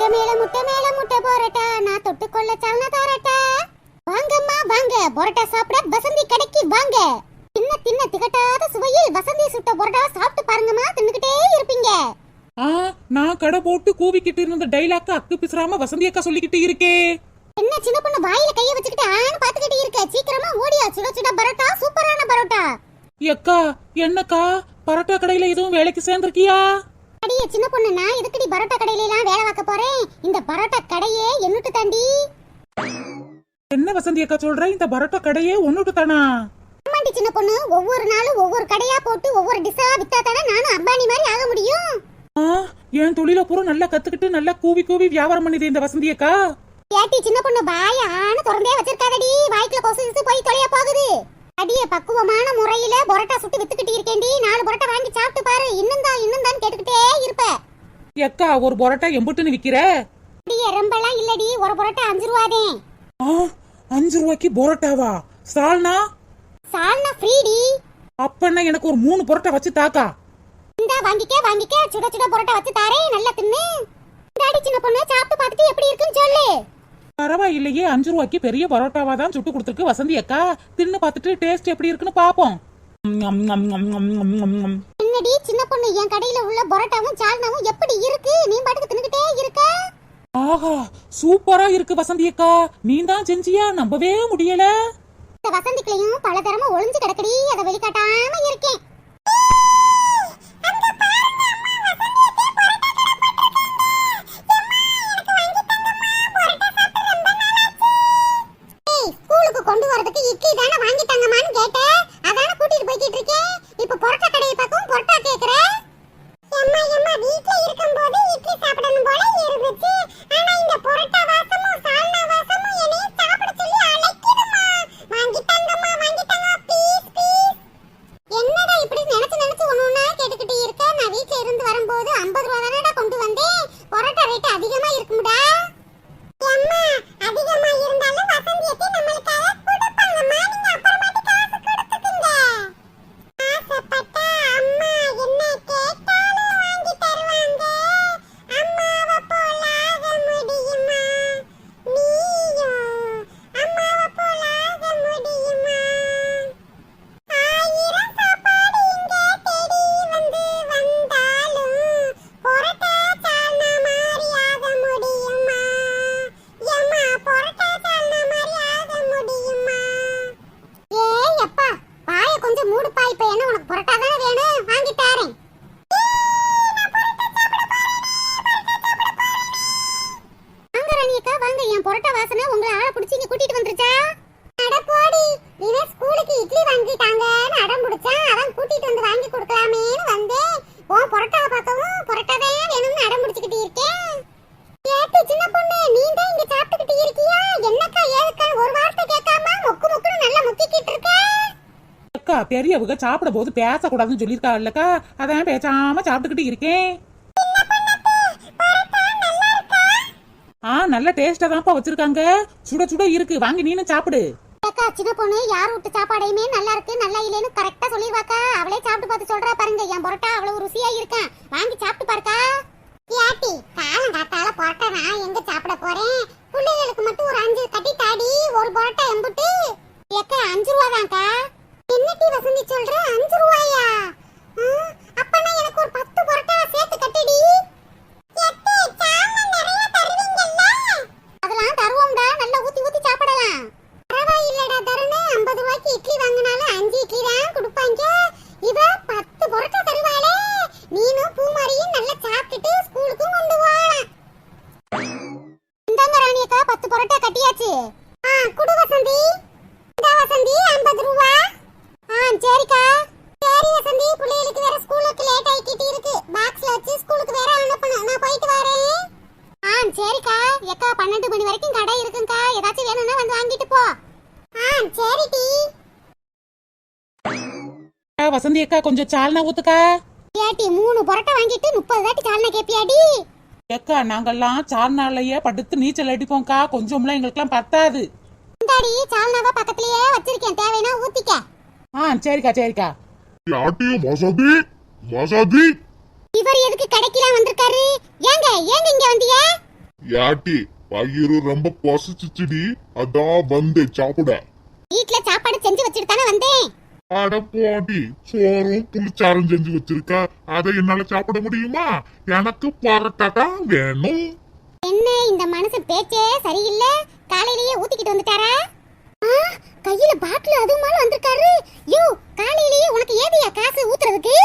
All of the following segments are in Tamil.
முட்டை மேல முட்டை மேல முட்டை போறட்டா நான் தொட்டுக்கொள்ள சலன தாரட்டா வாங்கம்மா வாங்க. பரோட்டா சாப்பிட வசந்தி கடைக்கு வாங்க. தின்ன தின்ன திகட்டாத சுவையில் வசந்தி சுட்ட பரோட்டா சாப்பிட்டு பாருங்கம்மா தின்னுக்கிட்டே இருப்பீங்க. ஆ நான் கடை போட்டு கூவிக்கிட்டு இருந்த டைலாக்க அக்கு பிசுறாம வசந்தி அக்கா சொல்லிக்கிட்டு இருக்கே. என்ன சின்ன பொண்ணு வாயில கைய வச்சுக்கிட்டு ஆன்னு பாத்துக்கிட்டு இருக்க? சீக்கிரமா ஓடியா. சுட சுட பரோட்டா சூப்பரான பரோட்டா. அக்கா என்னக்கா? பரோட்டா கடையில எதுவும் வேலைக்கு சேர்ந்திருக்கியா? அடியே சின்ன பொண்ணு நான் எதுக்குடி பரோட்டா கடையில எல்லாம் வேலை பார்க்க போறேன்? இந்த பரோட்டா கடையே என்னட்டு தாண்டி? என்ன வசந்தி அக்கா சொல்ற? இந்த பரோட்டா கடையே ஒண்ணுட்டு தானா? அம்மாண்டி சின்ன பொண்ணு ஒவ்வொரு நாளும் ஒவ்வொரு கடையா போட்டு ஒவ்வொரு டிஷ்ஷா வித்தா தானே நானும் அம்பானி மாதிரி ஆக முடியும்? ஆ என் தொழில பூரா நல்லா கத்துக்கிட்டு நல்லா கூவி கூவி வியாபாரம் பண்ணுது இந்த வசந்தி அக்கா. ஏட்டி சின்ன பொண்ணு வாய ஆன திறந்தே வச்சிருக்காதடி. வாய்க்குள்ள கொசு கிசு போய் தொலைய போகுது. அடியே பக்குவமான முறையில பரோட்டா சுட்டு வித்துக்கிட்டு இருக்கேன்டி. நாலு பரோட்டா வாங்கி சாப்பிட்டு பாரு. இன்னும் தான் இன்னும் தான் கேட்டுக்கிட்டே இருப்ப. அக்கா ஒரு பரோட்டா எம்புட்டுன்னு விக்கிற? அடியே ரொம்பலாம் இல்லடி. ஒரு பரோட்டா அஞ்சு ரூபாதே. ஆ அஞ்சு ரூபாய்க்கு பரோட்டாவா? சால்னா? சால்னா ஃப்ரீடி. அப்பன்னா எனக்கு ஒரு மூணு பரோட்டா வச்சு தாக்கா. இந்தா வாங்கிக்க வாங்கிக்க. சுட சுட பரோட்டா வச்சு தாரேன். நல்லா தின்னு. இந்தாடி சின்ன பொண்ணு சாப்பிட்டு பார்த்துட்டு எப்படி இருக்குன்னு சொல்லு. பரவாயில்லையே அஞ்சு ரூபாய்க்கு பெரிய பரோட்டாவா தான் சுட்டு கொடுத்துருக்கு வசந்தி அக்கா. தின்னு பார்த்துட்டு டேஸ்ட் எப்படி இருக்குன்னு பாப்போம். என்னடி சின்ன பொண்ணு என் கடையில உள்ள பரோட்டாவும் சால்னாவும் எப்படி இருக்கு? நீ பாட்டுக்கு தின்னுக்கிட்டே இருக்க. ஆஹா சூப்பரா இருக்கு வசந்தி அக்கா. நீ தான் செஞ்சியா? நம்பவே முடியல. இந்த வசந்திக்குள்ளயும் பல தரமா ஒளிஞ்சு கிடக்கடி. அதை வெளிக்காட்டாம இருக்கேன். கொஞ்சம் இப்ப என்ன உனக்கு பரோட்டா தானே வேணும்? வாங்கி தாரேன் வாங்க ராணியக்கா வாங்க என் பரோட்டா வாசனை உங்களை ஆளை பிடிச்சி இங்க கூட்டிட்டு வந்துருச்சா அட போடி இவன் ஸ்கூலுக்கு இட்லி வாங்கிட்டாங்கன்னு அடம் பிடிச்சான் அதான் கூட்டிட்டு வந்து வாங்கி கொடுக்கலாமேன்னு வந்தேன் உன் பரோட்டாவை பார்க்கவும் பரோட்டா தான் வேணும்னு அடம் பிடிச்சிக்கிட்டு இருக்கேன் ஏட்டு சின்ன பொண்ணு நீ தான் இங்க சாப்பிட்டுக்கிட்டு இருக்கியா என்னக்கா ஏதுக்கா ஒரு வார்த்தை கேட்காம மொக்கு மொக்குன்னு நல்லா முக்கிக்கிட்டு இருக்க அக்கா பெரியவங்க சாப்பிட போது பேசக்கூடாதுன்னு சொல்லியிருக்கா இல்லக்கா அதான் பேசாம சாப்பிட்டுக்கிட்டு இருக்கேன். ஆ நல்ல டேஸ்டா தான்ப்பா வச்சிருக்காங்க. சுட சுட இருக்கு. வாங்கி நீனும் சாப்பிடு. அக்கா சின்ன பொண்ணு யார் விட்டு சாப்பாடையுமே நல்லா இருக்கு நல்லா இல்லைன்னு கரெக்டா சொல்லிடுவாக்கா. அவளே சாப்பிட்டு பார்த்து சொல்றா பாருங்க. என் பரோட்டா அவ்வளவு ருசியா இருக்கேன். வாங்கி சாப்பிட்டு பாருக்கா. ஏட்டி காலம் காத்தால பரோட்டா நான் எங்க சாப்பிட போறேன்? பிள்ளைகளுக்கு மட்டும் ஒரு அஞ்சு கட்டி தாடி ஒரு பரோட்டா எம்புட்டு. ஏக்கா அஞ்சு ரூபா தான்க்கா என்னட்டி வசந்தி சொல்ற? அஞ்சு ரூபாயா? அப்பனா எனக்கு ஒரு பத்து பரோட்டா சேர்த்து கட்டடி. அதெல்லாம் தருவோம்டா நல்லா ஊத்தி ஊத்தி சாப்பிடலாம் பரவாயில்லடா தருணு ஐம்பது ரூபாய்க்கு இட்லி வாங்கினாலும் அஞ்சு இட்லி தான் கொடுப்பாங்க இவ பத்து பொருட்கள் தருவாளே நீனும் பூமாரியும் நல்லா சாப்பிட்டுட்டு ஸ்கூலுக்கும் கொண்டு போகலாம் இந்தாங்க ராணியக்கா பத்து பரோட்டா கட்டியாச்சு ஆ குடு வசந்தி இந்த வசந்தி ஐம்பது ரூபா ஆ சரிக்கா சரி வசந்தி பிள்ளைகளுக்கு வேற ஸ்கூலுக்கு லேட் ஆகிக்கிட்டு இருக்கு பாக்ஸ்ல வச்சு ஸ்கூலுக்கு வேற அனுப்பணும் நான் போயிட்டு வரேன் ஆ சரிக்கா எக்கா பன்னெண்டு மணி வரைக்கும் கடை இருக்குங்கக்கா ஏதாச்சும் வேணும்னா வந்து வாங்கிட்டு போ ஆ சரி டி ஆ, வசந்தி அக்கா கொஞ்சம் சால்னா ஊத்துக்கா. ஏட்டி மூணு பரோட்டா வாங்கிட்டு முப்பது தாட்டி சால்னா கேப்பியாடி? அக்கா நாங்கெல்லாம் சால்னாலையே படுத்து நீச்சல் அடிப்போம்க்கா. கொஞ்சம்லாம் எங்களுக்கெல்லாம் பத்தாது. இந்தாடி சால்னாவை பக்கத்துலயே வச்சிருக்கேன். தேவைன்னா ஊத்திக்க. ஆ சரிக்கா சரிக்கா. யாட்டியும் வசதி வசதி இவர் எதுக்கு கடைக்கெல்லாம் வந்திருக்காரு? ஏங்க ஏங்க இங்க வந்தீங்க யாட்டி வயிறு ரொம்ப பசிச்சுச்சுடி. அதான் வந்தேன் சாப்பிட. வீட்ல சாப்பாடு செஞ்சு வச்சுட்டு தானே வந்தேன். அட போடி சோறும் புளிச்சாரும் செஞ்சு வச்சிருக்க. அதை என்னால சாப்பிட முடியுமா? எனக்கு பரோட்டா வேணும். என்ன இந்த மனுஷன் பேச்சே சரியில்லை? காலையிலேயே ஊத்திக்கிட்டு வந்துட்டாரா? ஆ, கையில பாட்டில் அதுவுமால வந்திருக்காரு. யோ காலையிலேயே உனக்கு ஏதியா காசு ஊத்துறதுக்கு?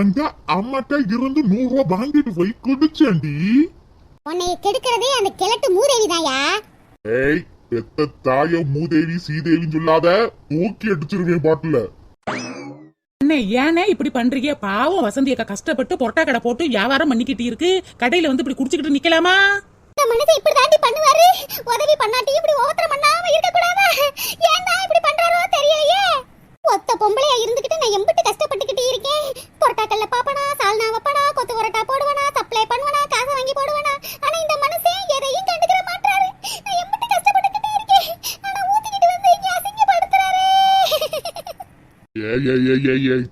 எங்க அம்மாட்ட இருந்து நூறு ரூபாய் வாங்கிட்டு போய் குடிச்சேன்டி. உன்னைய கெடுக்கிறதே அந்த கிழட்டு மூதேவி தாயா ஏய் பெத்த தாய மூதேவி சீதேவின்னு சொல்லாத தூக்கி அடிச்சிருவேன் பாட்டுல. அண்ணே ஏனே இப்படி பண்றீங்க? பாவம் வசந்தி அக்கா கஷ்டப்பட்டு பொரோட்டா கடை போட்டு வியாபாரம் பண்ணிக்கிட்டு இருக்கு. கடையில வந்து இப்படி குடிச்சுக்கிட்டு நிக்கலாமா? இந்த மனுஷன் இப்படி தாண்டி பண்ணுவாரு. உதவி பண்ணாட்டி இப்படி ஓவத்திரம்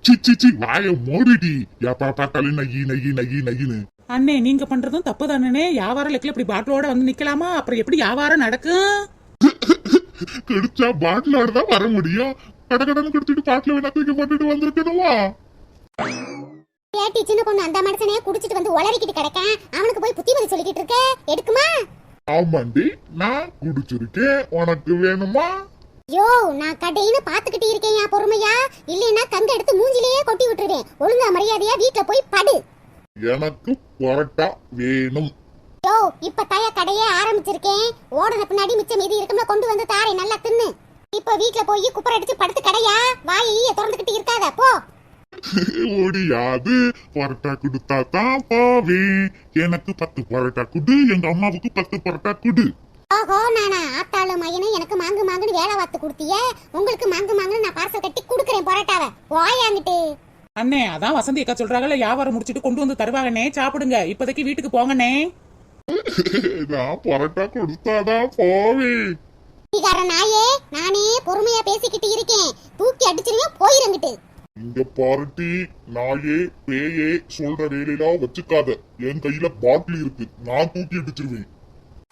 சி சி சி வாய மூடிடி எப்பா பார்த்தாலும் நகி நகி நகி நகின்னு அண்ணே நீங்க பண்றதும் தப்பு தானே வியாபாரம் லெக்கில் இப்படி பாட்டிலோட வந்து நிக்கலாமா அப்புறம் எப்படி வியாபாரம் நடக்கும் கடிச்சா பாட்டிலோட தான் வர முடியும் கட கடன்னு குடிச்சிட்டு பாட்டில வேணா தூக்கி போட்டுட்டு வந்திருக்கணுமா ஏட்டி சின்ன பொண்ணு அந்த மனுஷனே குடிச்சிட்டு வந்து உளறிக்கிட்டு கிடக்கான் அவனுக்கு போய் புத்திமதி சொல்லிக்கிட்டு இருக்க எடுக்குமா ஆமாண்டி நான் குடிச்சிருக்கேன் உனக்கு வேணுமா யோ நான் கடையின்னு பாத்துக்கிட்டு இருக்கேன் யா பொறுமையா. இல்லைன்னா கங்க எடுத்து மூஞ்சிலேயே கொட்டி விட்டுருவேன். ஒழுங்கா மரியாதையா வீட்ல போய் படு. எனக்கு பரோட்டா வேணும். யோ இப்ப தாயா கடையே ஆரம்பிச்சிருக்கேன். ஓடுன பின்னாடி மிச்சம் மீதி இருக்கும்ல கொண்டு வந்து தாரேன் நல்லா தின்னு. இப்ப வீட்ல போய் குப்பரை அடிச்சு படுத்து கடையா? வாயை திறந்துகிட்டு இருக்காத போ. முடியாது பரோட்டா கொடுத்தா தான் போவேன் எனக்கு பத்து பரோட்டா குடு எங்க அம்மாவுக்கு பத்து பரோட்டா குடு. ஓஹோ நானா ஆத்தாளு மகனும் எனக்கு மாங்கு மாங்குன்னு வேலை பார்த்து கொடுத்திய உங்களுக்கு மாங்கு மாங்குன்னு நான் பார்சல் கட்டி குடுக்கறேன் பரோட்டாவை. வாயாங்கிட்டு அண்ணே அதான் வசந்தி அக்கா சொல்றாங்கல்ல வியாபாரம் முடிச்சிட்டு கொண்டு வந்து தருவாங்கண்ணே. சாப்பிடுங்க. இப்போதைக்கு வீட்டுக்கு போங்கண்ணே. நான் பரோட்டா கொடுத்தாதான் போவேன். குடிகார நாயே நானே பொறுமையா பேசிக்கிட்டு இருக்கேன். தூக்கி அடிச்சிருவேன் போயிருங்கிட்டு இங்க பாருட்டி நாயே பேயே சொல்ற வேலையெல்லாம் வச்சுக்காத. என் கையில பாட்டில் இருக்கு. நான் தூக்கி அடிச்சிருவேன்.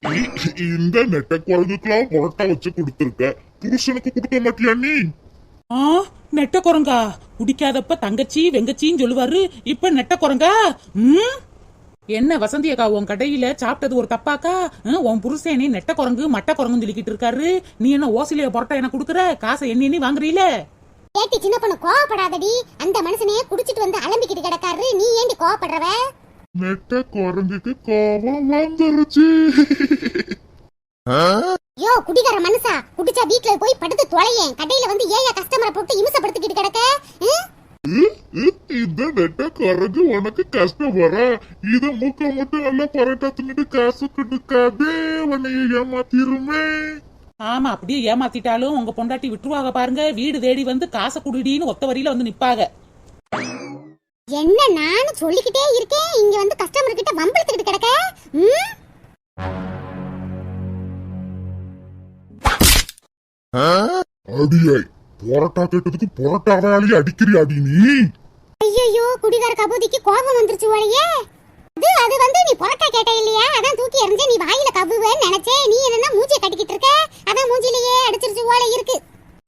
இந்த நெட்ட குழந்தைக்கெல்லாம் பரோட்டா வச்சு கொடுத்துருக்க. புருஷனுக்கு கொடுக்க மாட்டியா நீ? ஆ நெட்ட குரங்கா? குடிக்காதப்ப தங்கச்சி வெங்கச்சின்னு சொல்லுவாரு. இப்ப நெட்ட குரங்கா? ம்? என்ன வசந்தி அக்கா உன் கடையில சாப்பிட்டது ஒரு தப்பாக்கா? ம், உன் புருஷனே நெட்ட குரங்கு மட்ட குரங்குன்னு சொல்லிக்கிட்டு இருக்காரு. நீ என்ன ஓசிலிய பொரோட்டா எனக்கு கொடுக்குற? காசை எண்ணி எண்ணி வாங்குறீல? ஏட்டி சின்ன பொண்ணு கோவப்படாதடி. அந்த மனுஷனே குடிச்சிட்டு வந்து அலம்பிக்கிட்டு கிடக்காரு. நீ ஏண்டி கோவப்படுறவ? நெட்ட குரங்குக்கு கோபம் வந்துருச்சு. யோ குடிகார மனுஷா குடிச்சா வீட்ல போய் படுத்து தொலையேன். கடையில வந்து ஏயா கஸ்டமரை போட்டு இம்சப்படுத்திக்கிட்டு கிடக்க? இந்த நெட்ட குரங்கு உனக்கு கஷ்டம் வர. இத மூக்க மட்டும் நல்லா பரோட்டா தின்னுட்டு காசு கொடுக்காதே உன்னைய ஏமாத்திருமே. ஆமா அப்படியே ஏமாத்திட்டாலும் உங்க பொண்டாட்டி விட்டுருவாங்க பாருங்க. வீடு தேடி வந்து காசை குடுடின்னு ஒத்த வரியில வந்து நிப்பாங்க. என்ன நானும் சொல்லிக்கிட்டே இருக்கேன் இங்க வந்து கஸ்டமர் கிட்ட வம்பிழுத்துக்கிட்டு கிடக்க? ம்? அடியாய் பரோட்டா கேட்டதுக்கு பரோட்டாவாலே அடிக்கிறியாடி நீ? ஐயோ குடிகார கபூதிக்கு கோபம் வந்துருச்சு போலயே. அது அது வந்து நீ பொரோட்டா கேட்ட இல்லையா? அதான் தூக்கி எறிஞ்சு நீ வாயில கவுவேன்னு நினைச்சேன் நீ என்னன்னா மூஞ்சிய கட்டிக்கிட்டு இருக்க? அதான் மூஞ்சிலேயே அடிச்சிருச்சு போல இருக்கு.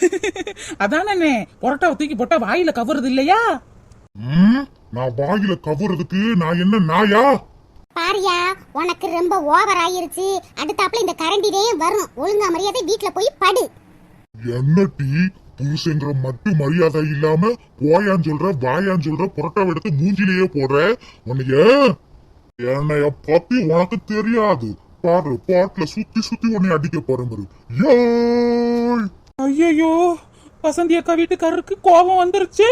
அதானே பொரோட்டாவை தூக்கி போட்டா வாயில கவருது இல்லையா? நான் வாயில கவுறதுக்கு நான் என்ன நாயா? பாரியா உனக்கு ரொம்ப ஓவர் ஆயிருச்சு. அடுத்தாப்புல இந்த கரண்டிலே வரும். ஒழுங்கா மரியாதை வீட்ல போய் படு. என்ன டீ? புருஷங்கிற மட்டும் மரியாதை இல்லாம போயான்னு சொல்ற வாயான்னு சொல்ற புரட்டாவை எடுத்து மூஞ்சிலேயே போடுற? உன்னைய? என்னைய பத்தி உனக்கு தெரியாது. பாரு பாட்டுல சுத்தி சுத்தி உன்னை அடிக்க போறேன் ஐயோ வசந்தி அக்கா வீட்டுக்காரருக்கு கோபம் வந்துருச்சு.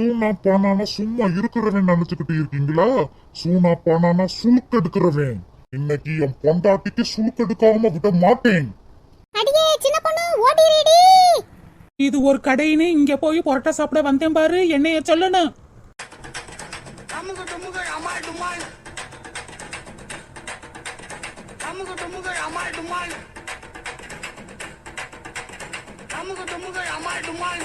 சூனா பானானா சும்மா இருக்கிறவன் நினைச்சுக்கிட்டு இருக்கீங்களா? சூனா பானானா சுழுக்கெடுக்கிறவன் இன்னைக்கு என் பொண்டாட்டிக்கு சுழுக்கெடுக்காம விட மாட்டேன். இது ஒரு கடைன்னு இங்க போய் பொரோட்டா சாப்பிட வந்தேன் பாரு என்னைய டுமுக அமால் டுமால்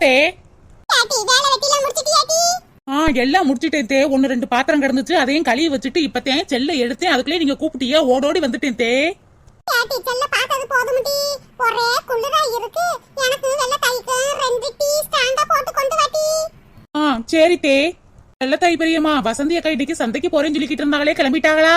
தே ஆ எல்லாம் முடிச்சிட்டேன் தே ஒன்னு ரெண்டு பாத்திரம் கிடந்துச்சு. அதையும் கழுவி வச்சுட்டு இப்பத்தேன் செல்ல எடுத்து அதுக்குள்ளே நீங்க கூப்பிட்டியா ஓடோடி வந்துட்டேன் தே சரி தே நல்ல தாய் பெரியம்மா வசந்தி அக்கா இன்னைக்கு சந்தைக்கு போறேன்னு சொல்லிக்கிட்டு இருந்தாங்களே கிளம்பிட்டாங்களா?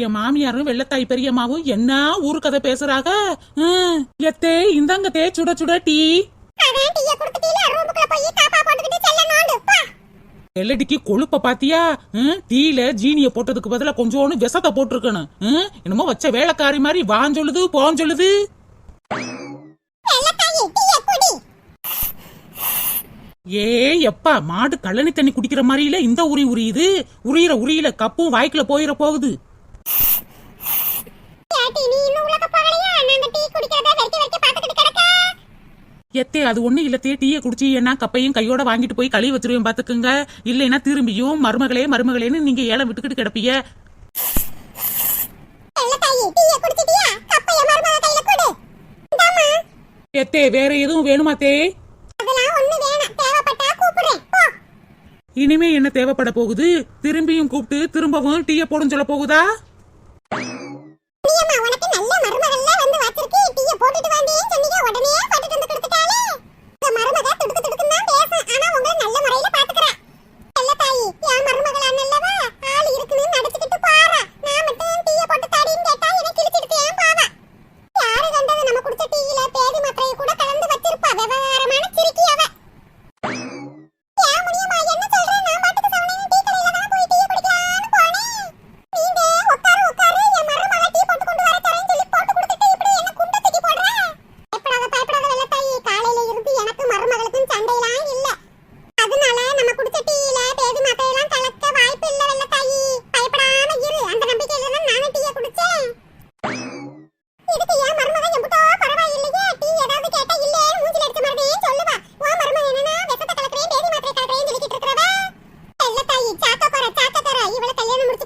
பழைய மாமியாரும் வெள்ளத்தாய் பெரியம்மாவும் என்ன ஊரு கதை பேசுறாங்க எத்தே இந்தாங்க தே சுட சுட டீ. எல்லடிக்கு கொழுப்ப பாத்தியா? டீல ஜீனிய போட்டதுக்கு பதிலா கொஞ்சோண்டு விஷத்தை போட்டிருக்கணும். என்னமோ வச்ச வேலைக்காரி மாதிரி வாஞ்சொழுது போஞ்சொழுது போன் ஏ எப்பா மாடு கழனி தண்ணி குடிக்கிற மாதிரியில இந்த உரி உரியுது. உரியிற உரியில கப்பும் வாய்க்குல போயிட போகுது. எத்தே அது ஒண்ணு இல்லத்தே டீய குடிச்சு என்ன கப்பையும் கையோட வாங்கிட்டு போய் கழுவி வச்சிருவேன் பாத்துக்குங்க. இல்லைன்னா திரும்பியும் மருமகளே மருமகளேன்னு நீங்க ஏழை விட்டுக்கிட்டு கிடப்பீங்க. எத்தே வேற எதுவும் வேணுமாத்தே இனிமே என்ன தேவைப்பட போகுது? திரும்பியும் கூப்பிட்டு திரும்பவும் டீயை போடும் சொல்ல போகுதா?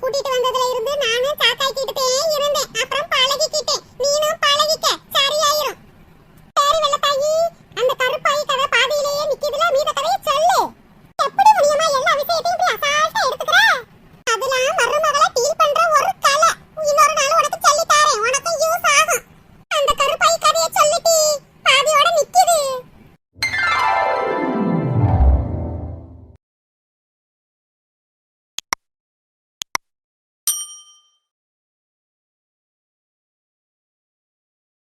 கூட்டிட்டு வந்ததுல இருந்து